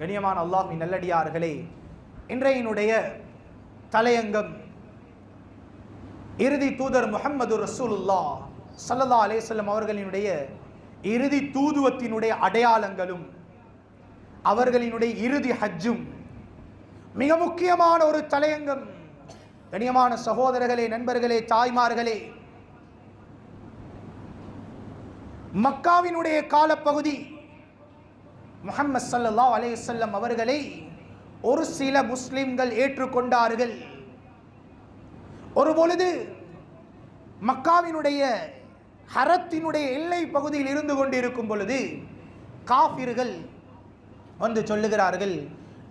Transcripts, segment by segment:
கண்ணியமான அல்லாஹ்வின் நல்லடியார்களே. இன்றையினுடைய தலையங்கம் இறுதி தூதர் முகம்மது ரசூலுல்லா ஸல்லல்லாஹு அலைஹி அவர்களினுடைய இறுதி தூதுவத்தினுடைய அடையாளங்களும் அவர்களினுடைய இறுதி ஹஜ்ஜும் மிக முக்கியமான ஒரு தலையங்கம். கணியமான சகோதரர்களே நண்பர்களே தாய்மார்களே மக்காவினுடைய காலப்பகுதி முகமது சல்லா அலேசல்லம் அவர்களை ஒரு சில முஸ்லிம்கள் ஏற்றுக்கொண்டார்கள். ஒரு பொழுது மக்காவினுடைய ஹரத்தினுடைய எல்லை பகுதியில் இருந்து கொண்டிருக்கும் பொழுது காஃபிர்கள் வந்து சொல்லுகிறார்கள்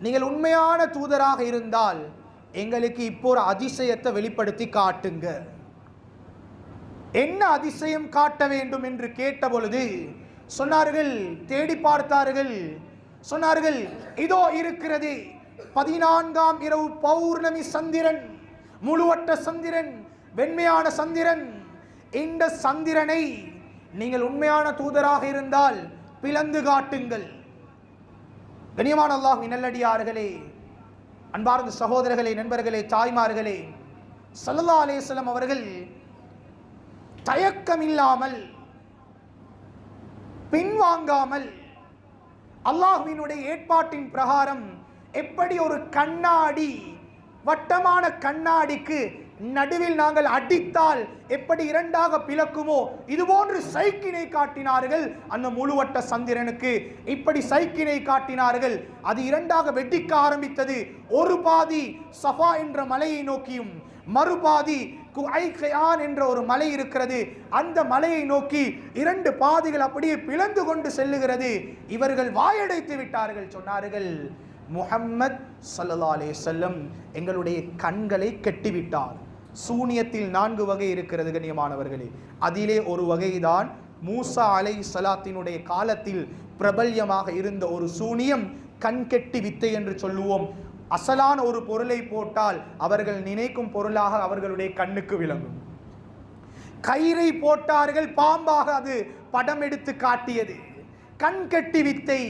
நீங்கள் உண்மையான தூதராக இருந்தால் எங்களுக்கு இப்போ ஒரு அதிசயத்தை வெளிப்படுத்தி காட்டுங்க. என்ன அதிசயம் காட்ட வேண்டும் என்று கேட்ட பொழுது சொன்னார்கள் தேடி பார்த்தார்கள். சொன்னார்கள் இதோ இருக்கிறது. பதினான்காம் இரவு பௌர்ணமி சந்திரன் முழுவட்ட சந்திரன் வெண்மையான சந்திரன். இந்த சந்திரனை நீங்கள் உண்மையான தூதராக இருந்தால் பிளந்து காட்டுங்கள். கனியமான அல்லாஹ் நல்லடியார்களே அன்பார்ந்த சகோதரர்களே நண்பர்களே தாய்மார்களே சல்லா அலேஸ்லம் அவர்கள் தயக்கம் இல்லாமல் பின்வாங்காமல் அல்லாஹுவினுடைய ஏற்பாட்டின் பிரகாரம் எப்படி ஒரு கண்ணாடி வட்டமான கண்ணாடிக்கு நடுவில் நாங்கள் அடித்தால் எப்படி இரண்டாக பிளக்குமோ இது போன்று சைக்கினை காட்டினார்கள் அந்த முழுவட்ட சந்திரனுக்கு. இப்படி சைக்கினை காட்டினார்கள். அது இரண்டாக வெட்டிக்க ஆரம்பித்தது. ஒரு பாதி சஃபா என்ற மலையை நோக்கியும் மறுபாதி குஐகயான் என்ற ஒரு மலை இருக்கிறது. அந்த மலையை நோக்கி இரண்டு பாதிகள் அப்படியே பிளந்து கொண்டு செல்லுகிறது. இவர்கள் வாயடைத்து விட்டார்கள் சொன்னார்கள். முஹம்மத் சல்லா அலே செல்லம் எங்களுடைய கண்களை கெட்டிவிட்டார். சூனியத்தில் நான்கு வகை இருக்கிறது கண்ணியமானவர்களே. அதிலே ஒரு வகைதான் மூசா அலை சலாத்தினுடைய காலத்தில் பிரபல்யமாக இருந்த ஒரு சூனியம் கண்கெட்டி வித்தை என்று சொல்லுவோம். அசலான ஒரு பொருளை போட்டால் அவர்கள் நினைக்கும் பொருளாக அவர்களுடைய கண்ணுக்கு விளங்கும். கயிறை போட்டார்கள் பாம்பாக அது படம் எடுத்து காட்டியது. கண்கட்டி வித்தை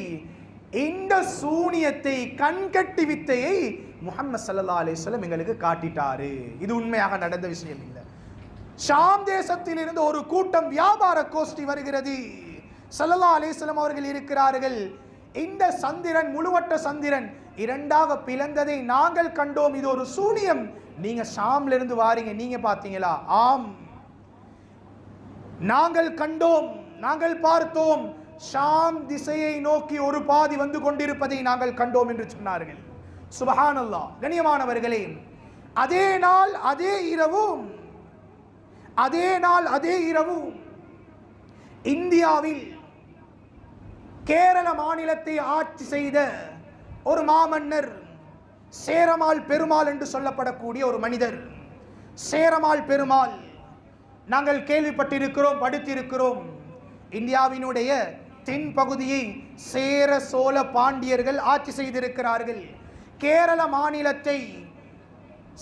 இந்த சூனியத்தை கண்கட்டி வித்தையை முகமது சல்லா அலைஹி எங்களுக்கு காட்டிட்டாரு. இது உண்மையாக நடந்த விஷயம் இல்லை. ஷாம் தேசத்தில் இருந்து ஒரு கூட்டம் வியாபார கோஷ்டி வருகிறது. ஸல்லல்லாஹு அலைஹி அவர்கள் இருக்கிறார்கள். இந்த சந்திரன் முழுவட்ட சந்திரன் இரண்டாக பிளந்ததை நாங்கள் கண்டோம். இது ஒரு சூனியம். நீங்க ஷாம்ல இருந்து வாரீங்க. நீங்க பாத்தீங்களா ஆம். நாங்கள் கண்டோம். நாங்கள் பார்த்தோம். ஷாம் திசையை நோக்கி ஒரு பாதி வந்து கொண்டிருப்பதை நாங்கள் கண்டோம் என்று சொன்னார்கள். சுபஹானல்லா கண்ணியமானவர்களே அதே நாள் அதே இரவும் அதே நாள் அதே இரவும் இந்தியாவில் கேரள மாநிலத்தை ஆட்சி செய்த ஒரு மாமன்னர் சேரமால் பெருமாள் என்று சொல்லப்படக்கூடிய ஒரு மனிதர். சேரமால் பெருமாள் நாங்கள் கேள்விப்பட்டிருக்கிறோம் படித்திருக்கிறோம். இந்தியாவினுடைய தென் பகுதியை சேர சோழ பாண்டியர்கள் ஆட்சி செய்திருக்கிறார்கள். கேரள மாநிலத்தை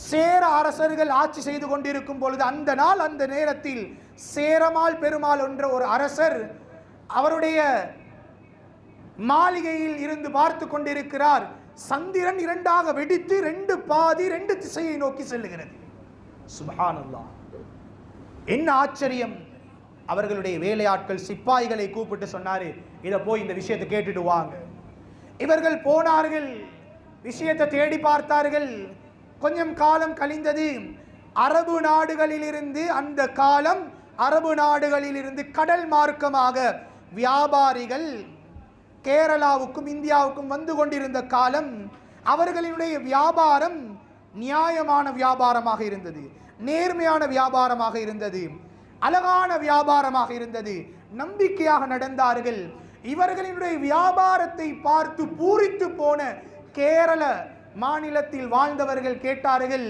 சேர அரசர்கள் ஆட்சி செய்து கொண்டிருக்கும் பொழுது அந்த நாள் அந்த நேரத்தில் சேரமால் பெருமாள் என்ற ஒரு அரசர் அவருடைய மாளிகையில் இருந்து பார்த்து கொண்டிருக்கிறார். சந்திரன் இரண்டாக வெடித்து ரெண்டு பாதி ரெண்டு திசையை நோக்கி செல்லுகிறது. சுபஹானல்லாஹ் என்ன ஆச்சரியம். அவர்களுடைய வேலையாட்கள் சிப்பாய்களை கூப்பிட்டு சொன்னாரு இதை போய் இந்த விஷயத்தை கேட்டுட்டு வாங்க. இவர்கள் போனார்கள். விஷயத்தை தேடி பார்த்தார்கள். கொஞ்சம் காலம் கழிந்தது. அரபு நாடுகளிலிருந்து அந்த காலம் அரபு நாடுகளிலிருந்து கடல் மார்க்கமாக வியாபாரிகள் கேரளாவுக்கும் இந்தியாவுக்கும் வந்து கொண்டிருந்த காலம் அவர்களினுடைய வியாபாரம் நியாயமான வியாபாரமாக இருந்தது நேர்மையான வியாபாரமாக இருந்தது அழகான வியாபாரமாக இருந்தது. நம்பிக்கையாக நடந்தார்கள். இவர்களினுடைய வியாபாரத்தை பார்த்து பூரித்து போன கேரள மாநிலத்தில் வாழ்ந்தவர்கள் கேட்டார்கள்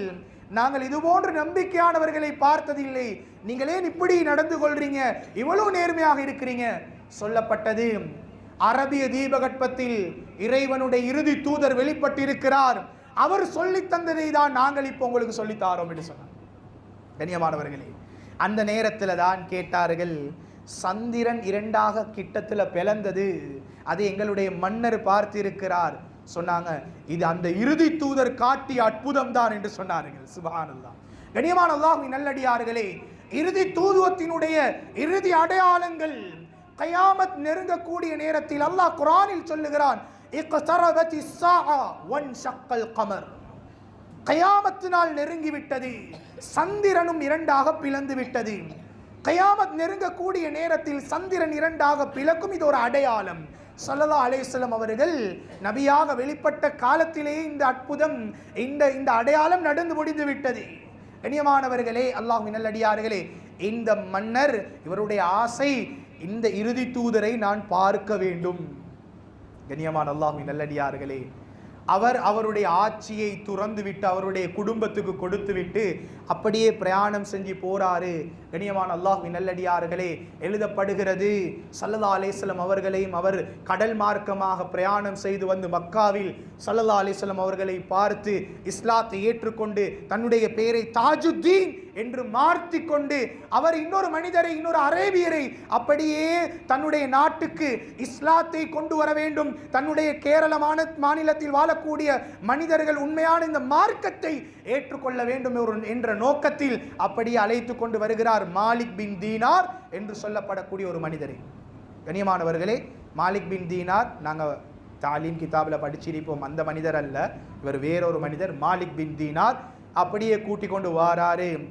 நாங்கள் இது போன்ற நம்பிக்கையானவர்களை பார்த்ததில்லை. நீங்கள் ஏன் இப்படி நடந்து கொள்றீங்க? இவ்வளவு நேர்மையாக இருக்கிறீங்க? சொல்லப்பட்டது. அரபிய தீபகற்பத்தில் இறைவனுடைய இறுதி தூதர் வெளிப்பட்டிருக்கிறார். அவர் சொல்லித் தந்ததை தான் நாங்கள் இப்போ உங்களுக்கு சொல்லித்தாரோம் என்று சொன்னார். கண்ணியமானவர்களே அந்த நேரத்தில் தான் கேட்டார்கள் சந்திரன் இரண்டாக கிட்டத்தில் பிளந்தது அது எங்களுடைய மன்னர் பார்த்திருக்கிறார். சொன்னாங்க இது அந்த இறுதி தூதர் காட்டிய அற்புதம் தான் என்று சொன்னார்கள். சுபஹானல்லாஹ் கண்ணியமான அல்லாஹ்வின் நல்லடியார்களே இறுதி தூதுவத்தினுடைய இறுதி அடையாளங்கள் கயாமத் நெருங்கக்கூடிய நேரத்தில் அல்லாஹ் குரானில் சொல்லுகிறான் ஷக்கல் கமர். கயாமத்து நாள் நெருங்கி விட்டது சந்திரனும் இரண்டாக பிளந்து விட்டது கயாமத் நெருங்கக்கூடிய நேரத்தில் சந்திரன் இரண்டாக பிளக்கும் இது ஒரு அடையாளம். சல்லல்லா அலேஸ்லம் அவர்கள் நபியாக வெளிப்பட்ட காலத்திலேயே இந்த அற்புதம் இந்த இந்த அடையாளம் நடந்து முடிந்து விட்டது கண்ணியமானவர்களே அல்லாஹ் நல்லடியார்களே இந்த மன்னர் இவருடைய ஆசை இந்த இறுதி தூதரை நான் பார்க்க வேண்டும். கண்ணியமான அல்லாஹ்வின் நல்லடியார்களே அவர் அவருடைய ஆட்சியை துறந்து விட்டு அவருடைய குடும்பத்துக்கு கொடுத்து விட்டு அப்படியே பிரயாணம் செஞ்சு போறாரு. கண்ணியமான அல்லாஹ்வின் நல்லடியார்களே எழுதப்படுகிறது. சல்லல்லா அலிஸ்லம் அவர்களையும் அவர் கடல் மார்க்கமாக பிரயாணம் செய்து வந்து மக்காவில் சல்லல்லா அலிஸ்லம் அவர்களை பார்த்து இஸ்லாத்தை ஏற்றுக்கொண்டு தன்னுடைய பெயரை தாஜுத்தீன் என்று மாற்றி கொண்டு அவர் இன்னொரு மனிதரை இன்னொரு அரேபியரை அப்படியே தன்னுடைய நாட்டுக்கு இஸ்லாத்தை கொண்டு வர வேண்டும். தன்னுடைய கேரளமான மாநிலத்தில் வாழக்கூடிய மனிதர்கள் உண்மையான இந்த மார்க்கத்தை ஏற்றுக்கொள்ள வேண்டும் ஒரு- என்ற நோக்கத்தில் அப்படியே அழைத்து கொண்டு வருகிறார். மாலிக் பின் தீனார் என்று சொல்லப்படக்கூடிய ஒரு மனிதரே. கண்ணியமானவர்களே மாலிக் பின் தீனார் நாங்கள் தாலீம் கிதாபில் படிச்சிருப்போம். அந்த மனிதர் அல்ல இவர் வேறொரு மனிதர் மாலிக் பின் தீனார். அப்படியே கூட்டிக் கொண்டு வாராரு.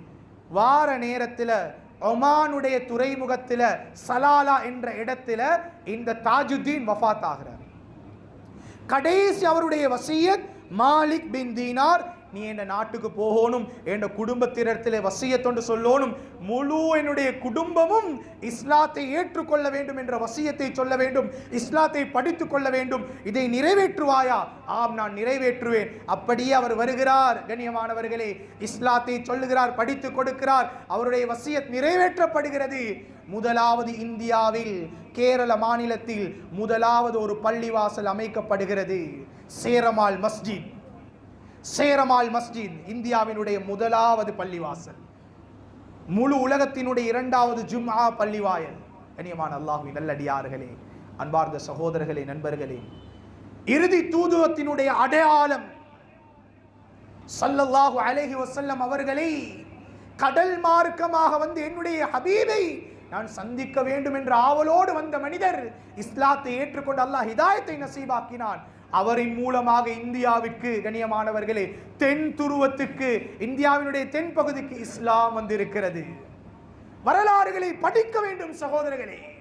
வார நேரத்தில் ஒமானுடைய துறைமுகத்தில் சலாலா என்ற இடத்துல இந்த தாஜுத்தீன் வஃத் ஆகிறார் கடைசி அவருடைய வசியத் மாலிக் பின் தீனார் நீ என் நாட்டுக்கு போகணும் என் குடும்பத்தினத்தில் வசியத்தொண்டு சொல்லணும். முழு என்னுடைய குடும்பமும் இஸ்லாத்தை ஏற்றுக்கொள்ள வேண்டும் என்ற வசியத்தை சொல்ல வேண்டும். இஸ்லாத்தை படித்துக் கொள்ள வேண்டும். இதை நிறைவேற்றுவாயா? ஆம் நான் நிறைவேற்றுவேன். அப்படியே அவர் வருகிறார் கண்ணியமானவர்களே. இஸ்லாத்தை சொல்லுகிறார் படித்து கொடுக்கிறார். அவருடைய வசியத் நிறைவேற்றப்படுகிறது. முதலாவது இந்தியாவில் கேரள மாநிலத்தில் முதலாவது ஒரு பள்ளிவாசல் அமைக்கப்படுகிறது. சேரமால் மஸ்ஜித். சேரமால் மஸ்ஜித் இந்தியாவினுடைய முதலாவது பள்ளிவாசல். முழு உலகத்தினுடைய இரண்டாவது ஜும்ஆ பள்ளிவாயல். கனியமான அல்லாஹு நல்லடியார்களே அன்பார்ந்த சகோதரர்களே நண்பர்களே இறுதி தூதுவத்தினுடைய அடையாளம் சல்லல்லாஹு அலேஹி வசல்லம் அவர்களை கடல் மார்க்கமாக வந்து என்னுடைய ஹபீபை நான் சந்திக்க வேண்டும் என்ற ஆவலோடு வந்த மனிதர் இஸ்லாத்தை ஏற்றுக்கொண்டு அல்லாஹ் ஹிதாயத்தை நசீபாக்கினான். அவரின் மூலமாக இந்தியாவிற்கு கண்ணியமானவர்களே தென் துருவத்துக்கு இந்தியாவினுடைய தென் பகுதிக்கு இஸ்லாம் வந்திருக்கிறது. வரலாறுகளை படிக்க வேண்டும் சகோதரர்களே.